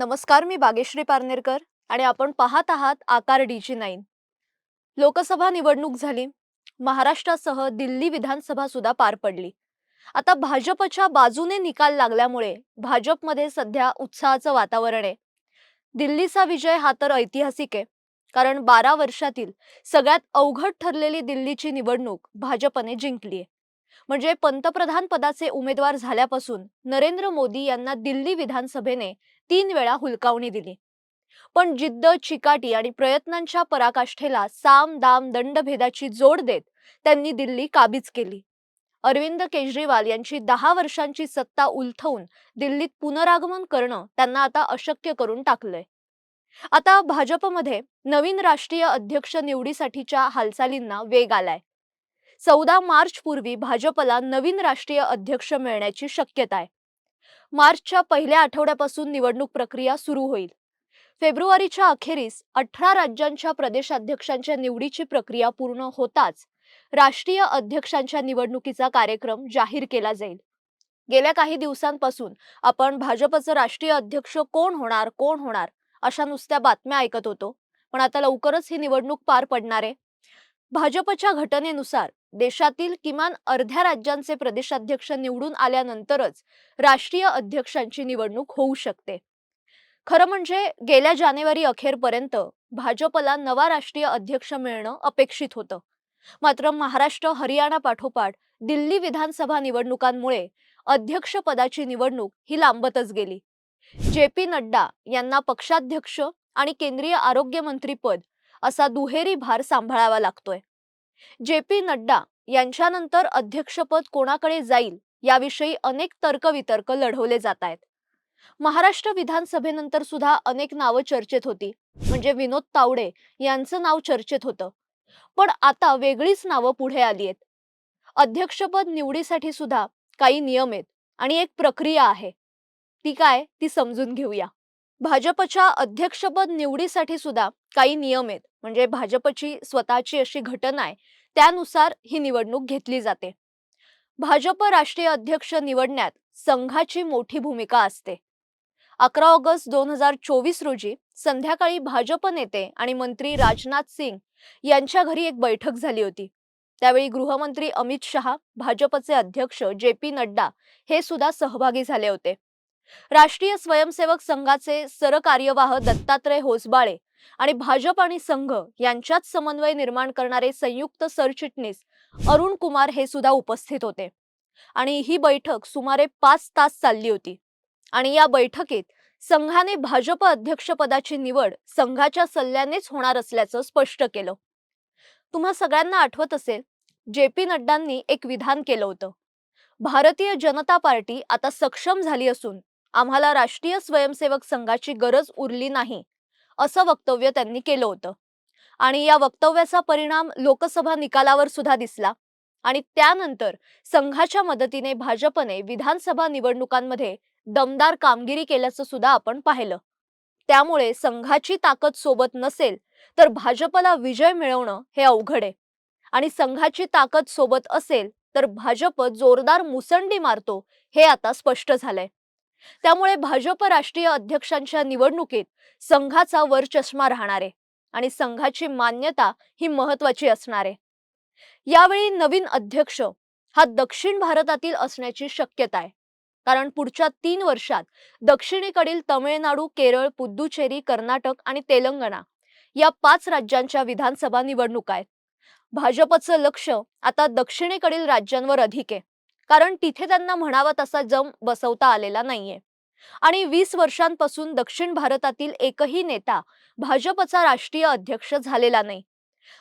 नमस्कार मी बागेश्री पारनेरकर आणि आपण पाहत आहात आकार डीजी नाईन. लोकसभा निवडणूक झाली. महाराष्ट्रासह दिल्ली विधानसभा सुद्धा पार पडली. आता भाजपच्या बाजूने निकाल लागल्यामुळे भाजपमध्ये सध्या उत्साहाचं वातावरण आहे. दिल्लीचा विजय हा तर ऐतिहासिक आहे. कारण बारा वर्षातील सगळ्यात अवघड ठरलेली दिल्लीची निवडणूक भाजपने जिंकली आहे. म्हणजे पंतप्रधान पदाचे उमेदवार झाल्यापासून नरेंद्र मोदी यांना दिल्ली विधानसभेने तीन वेळा हुलकावणी दिली. पण जिद्द चिकाटी आणि प्रयत्नांच्या पराकाष्ठेला साम दाम दंडभेदाची जोड देत त्यांनी दिल्ली काबीज केली. अरविंद केजरीवाल यांची दहा वर्षांची सत्ता उलथवून दिल्लीत पुनरागमन करणं त्यांना आता अशक्य करून टाकलंय. आता भाजपमध्ये नवीन राष्ट्रीय अध्यक्ष निवडीसाठीच्या हालचालींना वेग आलाय. चौदा मार्च पूर्वी भाजपला नवीन राष्ट्रीय अध्यक्ष मिळण्याची शक्यता आहे. मार्चच्या पहिल्या आठवड्यापासून निवडणूक प्रक्रिया सुरू होईल. फेब्रुवारीच्या अखेरीस अठरा राज्यांच्या प्रदेशाध्यक्षांच्या निवडीची प्रक्रिया पूर्ण होताच राष्ट्रीय अध्यक्षांच्या निवडणुकीचा कार्यक्रम जाहीर केला जाईल. गेल्या काही दिवसांपासून आपण भाजपचं राष्ट्रीय अध्यक्ष कोण होणार कोण होणार अशा नुसत्या बातम्या ऐकत होतो. पण आता लवकरच ही निवडणूक पार पडणार आहे. भाजपच्या घटनेनुसार देशातील किमान अर्ध्या राज्यांचे प्रदेशाध्यक्ष निवडून आल्यानंतरच राष्ट्रीय अध्यक्षांची निवडणूक होऊ शकते. खरं म्हणजे गेल्या जानेवारी अखेरपर्यंत भाजपला नवा राष्ट्रीय अध्यक्ष मिळणं अपेक्षित होतं. मात्र महाराष्ट्र हरियाणा पाठोपाठ दिल्ली विधानसभा निवडणुकांमुळे अध्यक्षपदाची निवडणूक ही लांबतच गेली. जे पी नड्डा यांना पक्षाध्यक्ष आणि केंद्रीय आरोग्य मंत्री पद असा दुहेरी भार सांभाळावा लागतोय. जे पी नड्डा यांच्यानंतर अध्यक्षपद कोणाकडे जाईल याविषयी अनेक तर्कवितर्क लढवले जात आहेत. महाराष्ट्र विधानसभेनंतर सुद्धा अनेक नावं चर्चेत होती. म्हणजे विनोद तावडे यांचं नाव चर्चेत होतं. पण आता वेगळीच नावं पुढे आली आहेत. अध्यक्षपद निवडीसाठी सुद्धा काही नियम आहेत आणि एक प्रक्रिया आहे. ती काय ती समजून घेऊया. भाजपच्या अध्यक्षपद निवडीसाठी सुद्धा काही नियम आहेत. म्हणजे भाजपची स्वतःची अशी घटना आहे. त्यानुसार ही निवडणूक घेतली जाते. भाजप राष्ट्रीय अध्यक्ष निवडण्यात संघाची मोठी भूमिका असते. अकरा ऑगस्ट दोन हजार चोवीस रोजी संध्याकाळी भाजप नेते आणि मंत्री राजनाथ सिंग यांच्या घरी एक बैठक झाली होती. त्यावेळी गृहमंत्री अमित शहा भाजपचे अध्यक्ष जे पी नड्डा हे सुद्धा सहभागी झाले होते. राष्ट्रीय स्वयंसेवक संघाचे सरकार्यवाह दत्तात्रय होसबाळे आणि भाजप आणि संघ यांच्यात समन्वय निर्माण करणारे संयुक्त सरचिटणीस अरुण कुमार हे सुद्धा उपस्थित होते. आणि ही बैठक सुमारे पाच तास चालली होती. आणि या बैठकीत संघाने भाजप अध्यक्षपदाची निवड संघाच्या सल्ल्यानेच होणार असल्याचं स्पष्ट केलं. तुम्हा सगळ्यांना आठवत असेल जे पी नड्डांनी एक विधान केलं होतं. भारतीय जनता पार्टी आता सक्षम झाली असून आम्हाला राष्ट्रीय स्वयंसेवक संघाची गरज उरली नाही असं वक्तव्य त्यांनी केलं होतं. आणि या वक्तव्याचा परिणाम लोकसभा निकालावर सुद्धा दिसला आणि त्यानंतर संघाच्या मदतीने भाजपने विधानसभा निवडणुकांमध्ये दमदार कामगिरी केल्याचं सुद्धा आपण पाहिलं. त्यामुळे संघाची ताकद सोबत नसेल तर भाजपला विजय मिळवणं हे अवघड आहे. आणि संघाची ताकद सोबत असेल तर भाजप जोरदार मुसंडी मारतो हे आता स्पष्ट झालंय. त्यामुळे भाजप राष्ट्रीय अध्यक्षांच्या निवडणुकीत संघाचा वरचष्मा राहणार आहे आणि संघाची मान्यता ही महत्वाची असणार. आहे यावेळी नवीन अध्यक्ष हा दक्षिण भारतातील असण्याची शक्यता आहे. कारण पुढच्या तीन वर्षात दक्षिणेकडील तमिळनाडू केरळ पुद्दुचेरी कर्नाटक आणि तेलंगणा या पाच राज्यांच्या विधानसभा निवडणुका आहेत. भाजपचं लक्ष आता दक्षिणेकडील राज्यांवर अधिक आहे. कारण तिथे त्यांना म्हणावा तसा जम बसवता आलेला नाहीये. आणि वीस वर्षांपासून दक्षिण भारतातील एकही नेता भाजपचा राष्ट्रीय अध्यक्ष झालेला नाही.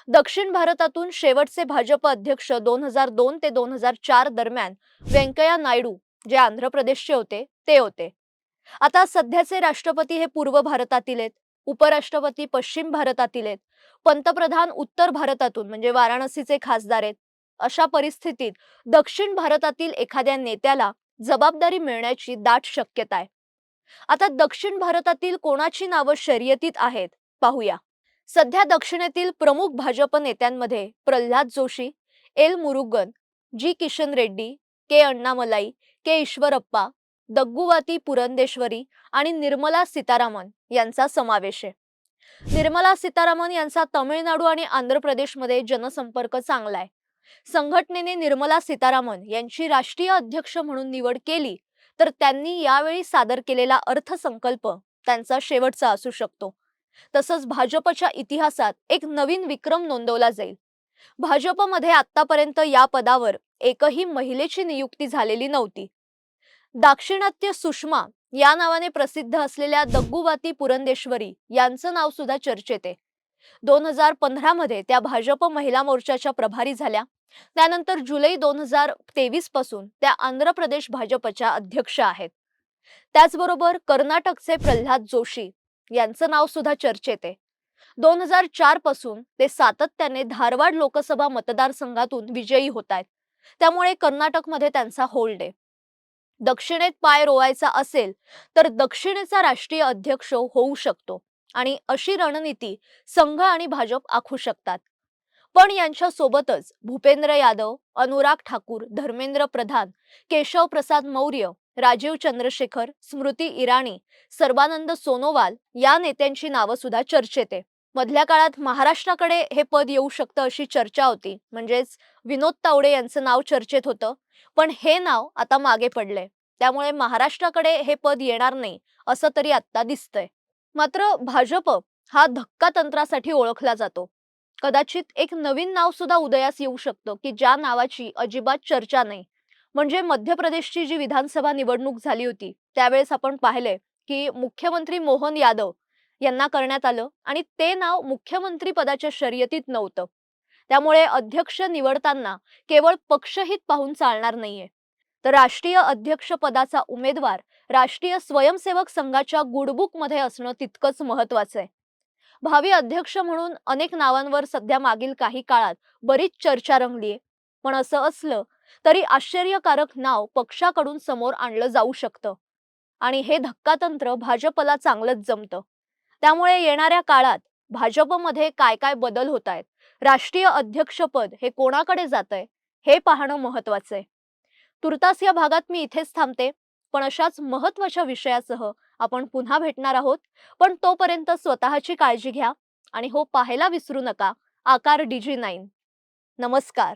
दक्षिण भारतातून शेवटचे भाजप अध्यक्ष दोन हजार दोन ते दोन हजार चार दरम्यान व्यंकय्या नायडू जे आंध्र प्रदेशचे होते ते होते. आता सध्याचे राष्ट्रपती हे पूर्व भारतातील आहेत उपराष्ट्रपती पश्चिम भारतातील आहेत पंतप्रधान उत्तर भारतातून म्हणजे वाराणसीचे खासदार आहेत अशा परिस्थितीत दक्षिण भारतातील एखाद्या नेत्याला जबाबदारी मिळण्याची दाट शक्यता आहे. आता दक्षिण भारतातील कोणाची नावं शर्यतीत आहेत पाहूया. सध्या दक्षिणेतील प्रमुख भाजप नेत्यांमध्ये Pralhad Joshi L Murugan G Kishan Reddy K Annamalai K Eshwarappa Daggubati Purandeswari आणि निर्मला सीतारामन यांचा समावेश आहे. निर्मला सीतारामन यांचा तमिळनाडू आणि आंध्र प्रदेशमध्ये जनसंपर्क चांगला आहे. संघटनेने निर्मला सीतारामन यांची राष्ट्रीय अध्यक्ष म्हणून निवड केली तर त्यांनी यावेळी सादर केलेला अर्थसंकल्प त्यांचा शेवटचा असू शकतो. तसंच भाजपच्या इतिहासात एक नवीन विक्रम नोंदवला जाईल. भाजपमध्ये आतापर्यंत या पदावर एकही महिलेची नियुक्ती झालेली नव्हती. दाक्षिणात्य सुषमा या नावाने प्रसिद्ध असलेल्या दग्गुवाती पुरंदेश्वरी यांचं नाव सुद्धा चर्चेत आहे. दोन हजार पंधरा मध्ये त्या भाजप महिला मोर्चाच्या प्रभारी झाल्या. त्यानंतर जुलै दोन हजार तेवीसपासून त्या आंध्र प्रदेश भाजपच्या अध्यक्ष आहेत. त्याचबरोबर कर्नाटकचे प्रल्हाद जोशी यांचं नाव सुद्धा चर्चेत आहे. दोन हजार चारपासून ते सातत्याने धारवाड लोकसभा मतदारसंघातून विजयी होत आहेत. त्यामुळे कर्नाटकमध्ये त्यांचा होल्ड आहे. दक्षिणेत पाय रोवायचा असेल तर दक्षिणेचा राष्ट्रीय अध्यक्ष होऊ शकतो. आणि अशी रणनीती संघ आणि भाजप आखू शकतात. पण यांच्या सोबतच भूपेंद्र यादव अनुराग ठाकूर धर्मेंद्र प्रधान केशव प्रसाद मौर्य राजीव चंद्रशेखर स्मृती इराणी सर्बानंद सोनोवाल या नेत्यांची नावं सुद्धा चर्चेत आहे. मधल्या काळात महाराष्ट्राकडे हे पद येऊ शकतं अशी चर्चा होती. म्हणजेच विनोद तावडे यांचं नाव चर्चेत होतं. पण हे नाव आता मागे पडलंय. त्यामुळे महाराष्ट्राकडे हे पद येणार नाही असं तरी आता दिसतंय. मात्र भाजप हा धक्का तंत्रासाठी ओळखला जातो. कदाचित एक नवीन नाव सुद्धा उदयास येऊ शकतं की ज्या नावाची अजिबात चर्चा नाही. म्हणजे मध्य प्रदेशची जी विधानसभा निवडणूक झाली होती त्यावेळेस आपण पाहिले की मुख्यमंत्री मोहन यादव यांना करण्यात आलं आणि ते नाव मुख्यमंत्री पदाच्या शर्यतीत नव्हतं. त्यामुळे अध्यक्ष निवडताना केवळ पक्षहित पाहून चालणार नाहीये. तर राष्ट्रीय अध्यक्षपदाचा उमेदवार राष्ट्रीय स्वयंसेवक संघाच्या गुडबुकमध्ये असणं तितकंच महत्वाचं आहे भावी अध्यक्ष म्हणून अनेक नावांवर सध्या मागील काही काळात बरीच चर्चा रंगलीये. पण असं असलं तरी आश्चर्यकारक नाव पक्षाकडून समोर आणलं जाऊ शकतं. आणि हे धक्कातंत्र भाजपला चांगलंच जमतं. त्यामुळे येणाऱ्या काळात भाजपमध्ये काय काय बदल होत आहेत राष्ट्रीय अध्यक्षपद हे कोणाकडे जात आहे हे पाहणं महत्वाचं आहे तुर्तास या भागात मी इथेच थांबते. पण अशाच महत्त्वाच्या विषयासह आपण पुन्हा भेटणार आहोत. पण तोपर्यंत स्वतःची काळजी घ्या आणि हो पाहायला विसरू नका. आकार डीजी नाईन. नमस्कार.